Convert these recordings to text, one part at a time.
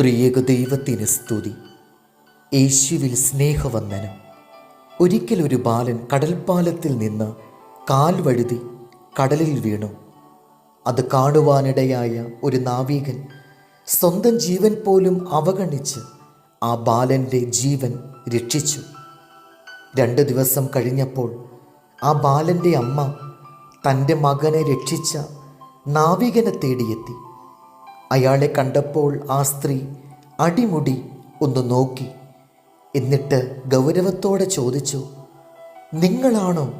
ത്രിയേക ദൈവത്തിന് സ്തുതി. യേശുവിൽ സ്നേഹവന്ദനം. ഒരിക്കലൊരു ബാലൻ കടൽപ്പാലത്തിൽ നിന്ന് കാൽ വഴുതി കടലിൽ വീണു. അത് കാണുവാനിടയായ ഒരു നാവികൻ സ്വന്തം ജീവൻ പോലും അവഗണിച്ച് ആ ബാലന്റെ ജീവൻ രക്ഷിച്ചു. രണ്ട് ദിവസം കഴിഞ്ഞപ്പോൾ ആ ബാലന്റെ അമ്മ തന്റെ മകനെ രക്ഷിച്ച നാവികനെ തേടിയെത്തി. അയാളെ കണ്ടപ്പോൾ ആ സ്ത്രീ അടിമുടി ഒന്ന് നോക്കി. എന്നിട്ട് ഗൗരവത്തോടെ ചോദിച്ചു നിങ്ങളാണോ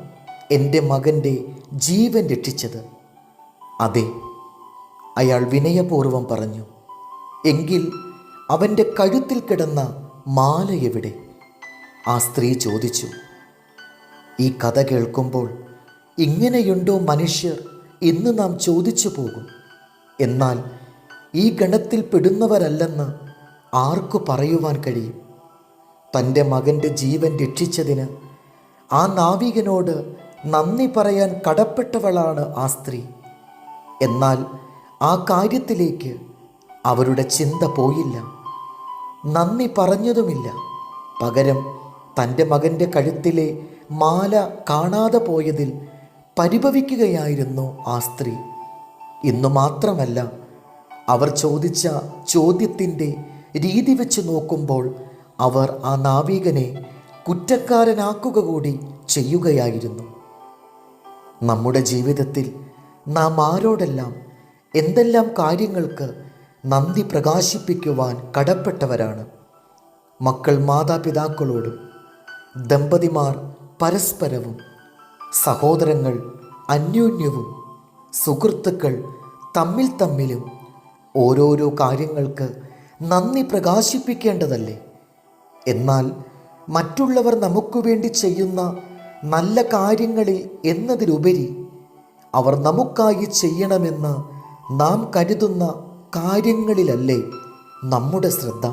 എന്റെ മകന്റെ ജീവൻ രക്ഷിച്ചത്? അതെ അയാൾ വിനയപൂർവം പറഞ്ഞു. എങ്കിൽ അവന്റെ കഴുത്തിൽ കിടന്ന മാല എവിടെ? ആ സ്ത്രീ ചോദിച്ചു. ഈ കഥ കേൾക്കുമ്പോൾ ഇങ്ങനെയുണ്ടോ മനുഷ്യർ എന്ന് നാം ചോദിച്ചു പോകും. എന്നാൽ ഈ ഗണത്തിൽ പെടുന്നവരല്ലെന്ന് ആർക്കു പറയുവാൻ കഴിയും? തന്റെ മകന്റെ ജീവൻ രക്ഷിച്ചതിന് ആ നാവികനോട് നന്ദി പറയാൻ കടപ്പെട്ടവളാണ് ആ സ്ത്രീ. എന്നാൽ ആ കാര്യത്തിലേക്ക് അവരുടെ ചിന്ത പോയില്ല. നന്ദി പറഞ്ഞതുമില്ല. പകരം തന്റെ മകന്റെ കഴുത്തിലെ മാല കാണാതെ പോയതിൽ പരിഭവിക്കുകയായിരുന്നു ആ സ്ത്രീ. ഇന്നു മാത്രമല്ല അവർ ചോദിച്ച ചോദ്യത്തിന്റെ രീതി വെച്ച് നോക്കുമ്പോൾ അവർ ആ നാവികനെ കുറ്റക്കാരനാക്കുക കൂടി ചെയ്യുകയായിരുന്നു. നമ്മുടെ ജീവിതത്തിൽ നാം ആരോടെല്ലാം എന്തെല്ലാം കാര്യങ്ങൾക്ക് നന്ദി പ്രകാശിപ്പിക്കുവാൻ കടപ്പെട്ടവരാണ്. മക്കൾ മാതാപിതാക്കളോടും ദമ്പതിമാർ പരസ്പരവും സഹോദരങ്ങൾ അന്യോന്യവും സുഹൃത്തുക്കൾ തമ്മിൽ തമ്മിലും ഓരോരോ കാര്യങ്ങൾക്ക് നന്ദി പ്രകാശിപ്പിക്കേണ്ടതല്ലേ? എന്നാൽ മറ്റുള്ളവർ നമുക്ക് വേണ്ടി ചെയ്യുന്ന നല്ല കാര്യങ്ങളിൽ എന്നതിലുപരി അവർ നമുക്കായി ചെയ്യണമെന്ന് നാം കരുതുന്ന കാര്യങ്ങളിലല്ലേ നമ്മുടെ ശ്രദ്ധ.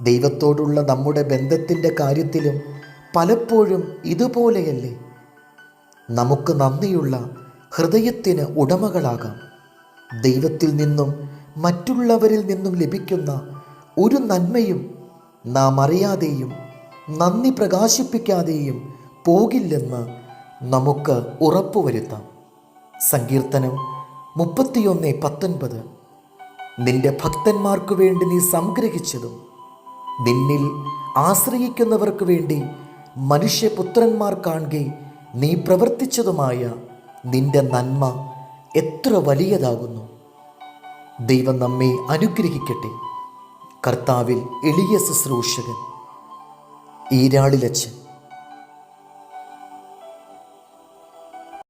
ദൈവത്തോടുള്ള നമ്മുടെ ബന്ധത്തിന്റെ കാര്യത്തിലും പലപ്പോഴും ഇതുപോലെയല്ലേ. നമുക്ക് നന്ദിയുള്ള ഹൃദയത്തിന് ഉടമകളാകാം. ദൈവത്തിൽ നിന്നും മറ്റുള്ളവരിൽ നിന്നും ലഭിക്കുന്ന ഒരു നന്മയും നാം അറിയാതെയും നന്ദി പ്രകാശിപ്പിക്കാതെയും പോകില്ലെന്ന് നമുക്ക് ഉറപ്പുവരുത്താം സങ്കീർത്തനം മുപ്പത്തിയൊന്ന് പത്തൊൻപത്. നിന്റെ ഭക്തന്മാർക്ക് വേണ്ടി നീ സംഗ്രഹിച്ചതും നിന്നിൽ ആശ്രയിക്കുന്നവർക്ക് വേണ്ടി മനുഷ്യപുത്രന്മാർ കാണുകയും നീ പ്രവർത്തിച്ചതുമായ നിന്റെ നന്മ എത്ര വലിയതാകുന്നു? ദൈവം നമ്മെ അനുഗ്രഹിക്കട്ടെ. കർത്താവിൽ എളിയ ശുശ്രൂഷകൻ ഈരാളിലച്ചൻ